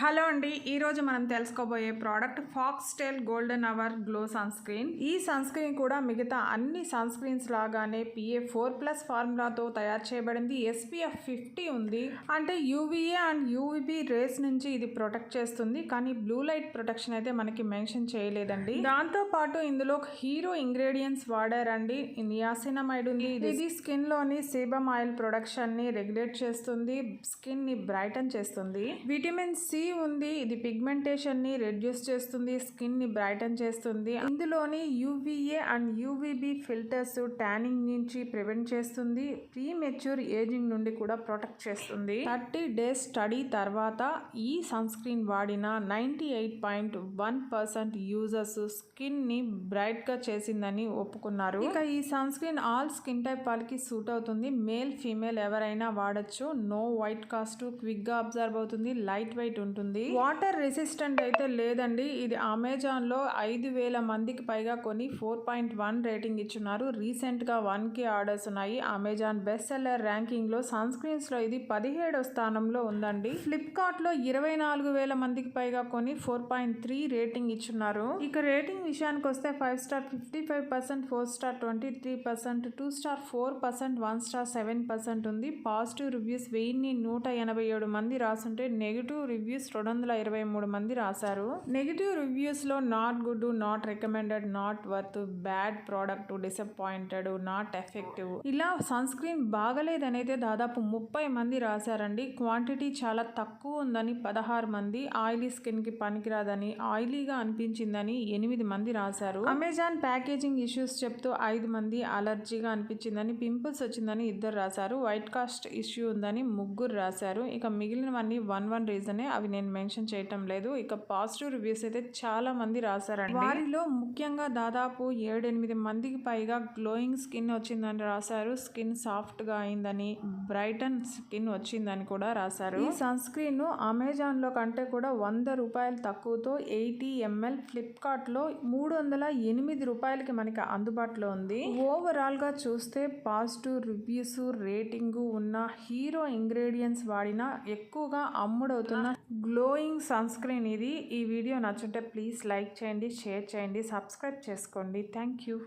Hello అండి ఈరోజు మనం తెలుసుకోబోయే product Foxtale golden hour glow sunscreen ఈ సన్ స్క్రీన్ కూడా మిగతా అన్ని సన్ స్క్రీన్స్ లాగానే పిఏ ఫోర్ ప్లస్ ఫార్ములాతో తయారు చేయబడింది. ఎస్పీఎఫ్ ఫిఫ్టీ ఉంది. అంటే యూవీఏ అండ్ యూవీబీ రేస్ నుంచి ఇది ప్రొటెక్ట్ చేస్తుంది. కానీ బ్లూ లైట్ ప్రొటెక్షన్ అయితే మనకి మెన్షన్ చేయలేదండి. దాంతో పాటు ఇందులో హీరో ఇంగ్రీడియంట్స్ వాడారండి. నియాసినమైడ్ ఉంది. ఇది స్కిన్లోని సేబమ్ ఆయిల్ ప్రొడక్షన్ని రెగ్యులేట్ చేస్తుంది. స్కిన్ని బ్రైటన్ చేస్తుంది. విటమిన్ సి ఉంది. ఇది పిగ్మెంటేషన్ని రెడ్యూస్ చేస్తుంది. స్కిన్ని బ్రైటన్ చేస్తుంది ఇందులోని UVA and UVB filters tanning నుంచి ప్రివెంట్ చేస్తుంది. ప్రీ మెచ్యూర్ ఏజింగ్ నుండి కూడా ప్రొటెక్ట్ చేస్తుంది. థర్టీ డేస్ స్టడీ తర్వాత ఈ సన్ స్క్రీన్ వాడిన ninety eight point one percent users స్కిన్ని బ్రైట్గా చేసిందని ఒప్పుకున్నారు. ఇక ఈ sunscreen all skin type వాళ్ళకి సూట్ అవుతుంది. మేల్ ఫీమేల్ ఎవరైనా వాడచ్చు. నో వైట్ కాస్ట్ క్విక్గా అబ్జర్వ్ అవుతుంది. లైట్ వెయిట్ ఉంటుంది. వాటర్ రెసిస్టెంట్ అయితే లేదండి. ఇది అమెజాన్లో ఐదు వేల మందికి పైగా కొని ఫోర్ పాయింట్ వన్ రేటింగ్ ఇచ్చున్నారు. రీసెంట్గా వన్ ఆర్డర్స్ ఉన్నాయి. అమెజాన్ బెస్ట్ సెల్లర్ ర్యాంకింగ్లో సన్ స్క్రీన్స్లో ఇది పదిహేడో స్థానంలో ఉందండి. ఫ్లిప్కార్ట్లో ఇరవై నాలుగు వేల మందికి పైగా కొని ఫోర్ పాయింట్ త్రీ రేటింగ్ ఇచ్చున్నారు. ఇక రేటింగ్ విషయానికి వస్తే five star fifty five percent four star twenty three percent two star four percent one star seven percent ఉంది. పాజిటివ్ రివ్యూస్ వెయ్యిన్ని నూట ఎనభై ఏడు మంది రాసుంటే నెగిటివ్ రివ్యూస్ రెండు వందల ఇరవై మూడు మంది రాశారు. Negative రివ్యూస్లో not good not recommended not worth bad product disappointed not effective. ఇలా సన్ స్క్రీన్ బాగలేదనైతే దాదాపు ముప్పై మంది రాశారండి. క్వాంటిటీ చాలా తక్కువ ఉందని పదహారు మంది ఆయిలీ స్కిన్కి పనికిరాదని ఆయిలీగా అనిపించిందని ఎనిమిది మంది రాశారు. అమెజాన్ ప్యాకేజింగ్ ఇష్యూస్ చెప్తూ ఐదు మంది అలర్జీగా అనిపించిందని పింపుల్స్ వచ్చిందని ఇద్దరు రాశారు. వైట్ కాస్ట్ ఇష్యూ ఉందని ముగ్గురు రాశారు. ఇక మిగిలినవన్నీ వన్ వన్ రీజనే అవి నేను మెన్షన్ చేయటం లేదు. ఇక పాజిటివ్ రివ్యూస్ అయితే చాలా మంది రాశారండి. వారిలో ముఖ్యంగా దాదాపు ఏడెనిమిది మందికి పైగా గ్లోయింగ్ స్కిన్ వచ్చిందని రాశారు. స్కిన్ సాఫ్ట్గా అయిందని బ్రైటన్ స్కిన్ వచ్చిందని కూడా రాశారు. ఈ సన్ స్క్రీన్ అమెజాన్లో కంటే కూడా వంద రూపాయలు తక్కువతో ఎయిటీ ఎంఎల్ ఫ్లిప్కార్ట్లో మూడు వందల ఎనిమిది రూపాయలకి మనకి అందుబాటులో ఉంది. ఓవరాల్గా చూస్తే పాజిటివ్ రివ్యూస్ రేటింగ్ ఉన్న హీరో ఇంగ్రీడియంట్స్ వాడిన ఎక్కువగా అమ్ముడవుతున్న గ్లోయింగ్ సన్ స్క్రీన్ ఇది. ఈ వీడియో నచ్చుంటే ప్లీజ్ లైక్ చేయండి షేర్ చేయండి సబ్స్క్రైబ్ చేసుకోండి. Thank you.